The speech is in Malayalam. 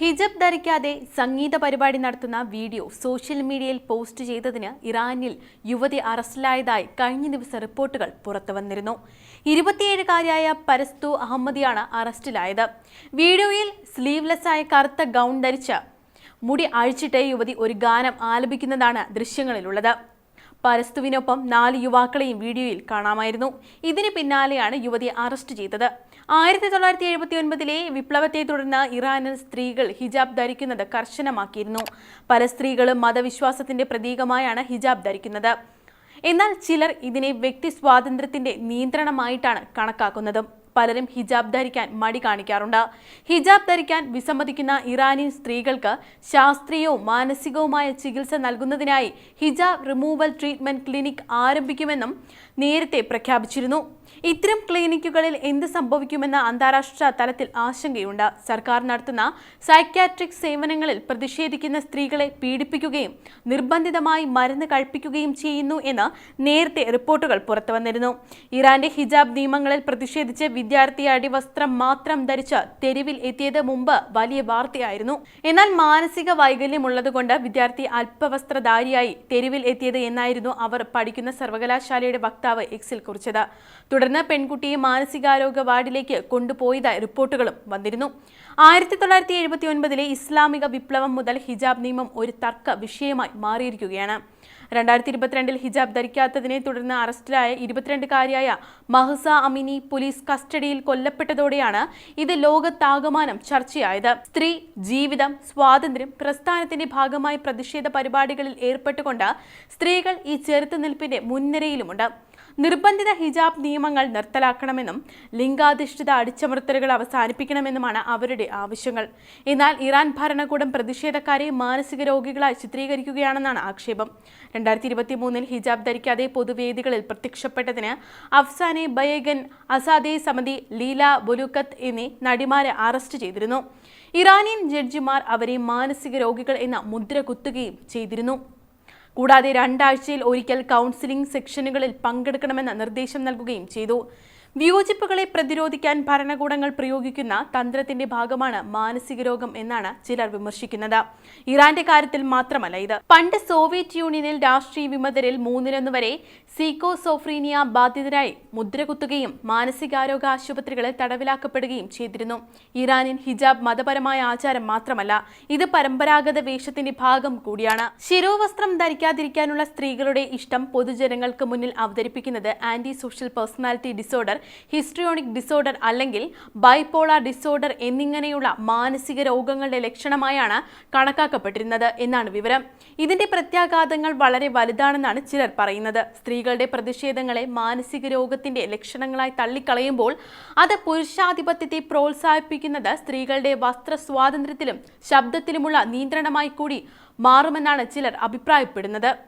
ഹിജബ് ധരിക്കാതെ സംഗീത പരിപാടി നടത്തുന്ന വീഡിയോ സോഷ്യൽ മീഡിയയിൽ പോസ്റ്റ് ചെയ്തതിന് ഇറാനിൽ യുവതി അറസ്റ്റിലായതായി കഴിഞ്ഞ ദിവസം റിപ്പോർട്ടുകൾ പുറത്തു വന്നിരുന്നു. ഇരുപത്തിയേഴുകാരിയായ പരസ്തു അഹമ്മദിയാണ് അറസ്റ്റിലായത്. വീഡിയോയിൽ സ്ലീവ്ലെസ്സായ കറുത്ത ഗൗൺ ധരിച്ച് മുടി അഴിച്ചിട്ട് യുവതി ഒരു ഗാനം ആലപിക്കുന്നതാണ് ദൃശ്യങ്ങളിലുള്ളത്. പരസ്തുവിനൊപ്പം നാല് യുവാക്കളെയും വീഡിയോയിൽ കാണാമായിരുന്നു. ഇതിന് പിന്നാലെയാണ് യുവതി അറസ്റ്റ് ചെയ്തത്. ആയിരത്തി തൊള്ളായിരത്തി എഴുപത്തി ഒൻപതിലെ വിപ്ലവത്തെ തുടർന്ന് ഇറാനിൽ സ്ത്രീകൾ ഹിജാബ് ധരിക്കുന്നത് കർശനമാക്കിയിരുന്നു. പല സ്ത്രീകളും മതവിശ്വാസത്തിന്റെ പ്രതീകമായാണ് ഹിജാബ് ധരിക്കുന്നത്. എന്നാൽ ചിലർ ഇതിനെ വ്യക്തി സ്വാതന്ത്ര്യത്തിന്റെ നിയന്ത്രണമായിട്ടാണ് കണക്കാക്കുന്നതും. പലരും ഹിജാബ് ധരിക്കാൻ മടി കാണിക്കാറുണ്ട്. ഹിജാബ് ധരിക്കാൻ വിസമ്മതിക്കുന്ന ഇറാനിയൻ സ്ത്രീകൾക്ക് ശാസ്ത്രീയവും മാനസികവുമായ ചികിത്സ നൽകുന്നതിനായി ഹിജാബ് റിമൂവൽ ട്രീറ്റ്മെന്റ് ക്ലിനിക് ആരംഭിക്കുമെന്നും നേരത്തെ പ്രഖ്യാപിച്ചിരുന്നു. ഇത്തരം ക്ലിനിക്കുകളിൽ എന്ത് സംഭവിക്കുമെന്ന അന്താരാഷ്ട്ര തലത്തിൽ ആശങ്കയുണ്ട്. സർക്കാർ നടത്തുന്ന സൈക്യാട്രിക് സേവനങ്ങളിൽ പ്രതിഷേധിക്കുന്ന സ്ത്രീകളെ പീഡിപ്പിക്കുകയും നിർബന്ധിതമായി മരുന്ന് കഴിപ്പിക്കുകയും ചെയ്യുന്നു എന്ന് നേരത്തെ റിപ്പോർട്ടുകൾ പുറത്തുവന്നിരുന്നു ഇറാന്റെ ഹിജാബ് നിയമങ്ങളിൽ പ്രതിഷേധിച്ച് വിദ്യാർത്ഥി അടിവസ്ത്രം മാത്രം ധരിച്ച് തെരുവിൽ എത്തിയത് മുമ്പ് വലിയ വാർത്തയായിരുന്നു. എന്നാൽ മാനസിക വൈകല്യമുള്ളതുകൊണ്ട് വിദ്യാർത്ഥി അല്പവസ്ത്രധാരിയായി തെരുവിൽ എത്തിയത് എന്നായിരുന്നു അവർ പഠിക്കുന്ന സർവകലാശാലയുടെ വക്താവ് എക്സിൽ കുറിച്ചത്. തുടർന്ന് പെൺകുട്ടിയെ മാനസികാരോഗ്യ വാർഡിലേക്ക് കൊണ്ടുപോയതായി റിപ്പോർട്ടുകളും വന്നിരുന്നു. ആയിരത്തി തൊള്ളായിരത്തി എഴുപത്തി ഒൻപതിലെ ഇസ്ലാമിക വിപ്ലവം മുതൽ ഹിജാബ് നിയമം ഒരു തർക്ക വിഷയമായി മാറിയിരിക്കുകയാണ്. രണ്ടായിരത്തി ഇരുപത്തിരണ്ടിൽ ഹിജാബ് ധരിക്കാത്തതിനെ തുടർന്ന് അറസ്റ്റിലായ ഇരുപത്തിരണ്ടുകാരിയായ മഹസ അമിനി പോലീസ് കസ്റ്റഡിയിൽ കൊല്ലപ്പെട്ടതോടെയാണ് ഇത് ലോകത്താകമാനം ചർച്ചയായത്. സ്ത്രീ ജീവിതം സ്വാതന്ത്ര്യം പ്രസ്ഥാനത്തിന്റെ ഭാഗമായി പ്രതിഷേധ പരിപാടികളിൽ ഏർപ്പെട്ടുകൊണ്ട് സ്ത്രീകൾ ഈ ചെറുത്തുനിൽപ്പിന്റെ മുൻനിരയിലുമുണ്ട്. നിർബന്ധിത ഹിജാബ് നിയമങ്ങൾ നിർത്തലാക്കണമെന്നും ലിംഗാധിഷ്ഠിത അടിച്ചമർത്തലുകൾ അവസാനിപ്പിക്കണമെന്നുമാണ് അവരുടെ ആവശ്യങ്ങൾ. എന്നാൽ ഇറാൻ ഭരണകൂടം പ്രതിഷേധക്കാരെ മാനസിക രോഗികളായി ചിത്രീകരിക്കുകയാണെന്നാണ് ആക്ഷേപം. രണ്ടായിരത്തി ഇരുപത്തി മൂന്നിൽ ഹിജാബ് ധരിക്കാതെ പൊതുവേദികളിൽ പ്രത്യക്ഷപ്പെട്ടതിന് അഫ്സാനെ ബയേഗൻ അസാദെ സമിതി ലീല ബുലുക്കത്ത് എന്നീ നടിമാരെ അറസ്റ്റ് ചെയ്തിരുന്നു. ഇറാനിയൻ ജഡ്ജിമാർ അവരെ മാനസിക രോഗികൾ എന്ന മുദ്ര കുത്തുകയും ചെയ്തിരുന്നു. കൂടാതെ രണ്ടാഴ്ചയിൽ ഒരിക്കൽ കൗൺസിലിംഗ് സെക്ഷനുകളിൽ പങ്കെടുക്കണമെന്ന നിർദ്ദേശം നൽകുകയും ചെയ്തു. വിയോജിപ്പുകളെ പ്രതിരോധിക്കാൻ ഭരണകൂടങ്ങൾ പ്രയോഗിക്കുന്ന തന്ത്രത്തിന്റെ ഭാഗമാണ് മാനസിക രോഗം എന്നാണ് ചിലർ വിമർശിക്കുന്നത്. ഇറാന്റെ കാര്യത്തിൽ മാത്രമല്ല ഇത്. പണ്ട് സോവിയറ്റ് യൂണിയനിൽ രാഷ്ട്രീയ വിമതരിൽ മൂന്നിലൊന്ന് വരെ സീക്കോസോഫ്രീനിയ ബാധിതരായി മുദ്രകുത്തുകയും മാനസികാരോഗ്യ ആശുപത്രികളിൽ തടവിലാക്കപ്പെടുകയും ചെയ്തിരുന്നു. ഇറാനിൽ ഹിജാബ് മതപരമായ ആചാരം മാത്രമല്ല ഇത് പരമ്പരാഗത വേഷത്തിന്റെ ഭാഗം കൂടിയാണ്. ശിരോവസ്ത്രം ധരിക്കാതിരിക്കാനുള്ള സ്ത്രീകളുടെ ഇഷ്ടം പൊതുജനങ്ങൾക്ക് മുന്നിൽ അവതരിപ്പിക്കുന്നത് anti social personality disorder histrionic disorder അല്ലെങ്കിൽ ബൈപോളാർ ഡിസോർഡർ എന്നിങ്ങനെയുള്ള മാനസിക രോഗങ്ങളുടെ ലക്ഷണമായാണ് കണക്കാക്കപ്പെട്ടിരുന്നത് എന്നാണ് വിവരം. ഇതിന്റെ പ്രത്യാഘാതങ്ങൾ വളരെ വലുതാണെന്നാണ് ചിലർ പറയുന്നത്. സ്ത്രീകളുടെ പ്രതിഷേധങ്ങളെ മാനസിക രോഗത്തിന്റെ ലക്ഷണങ്ങളായി തള്ളിക്കളയുമ്പോൾ അത് പുരുഷാധിപത്യത്തെ പ്രോത്സാഹിപ്പിക്കുന്നത് സ്ത്രീകളുടെ വസ്ത്ര സ്വാതന്ത്ര്യത്തിലും ശബ്ദത്തിലുമുള്ള നിയന്ത്രണമായി കൂടി മാറുമെന്നാണ് ചിലർ അഭിപ്രായപ്പെടുന്നത്.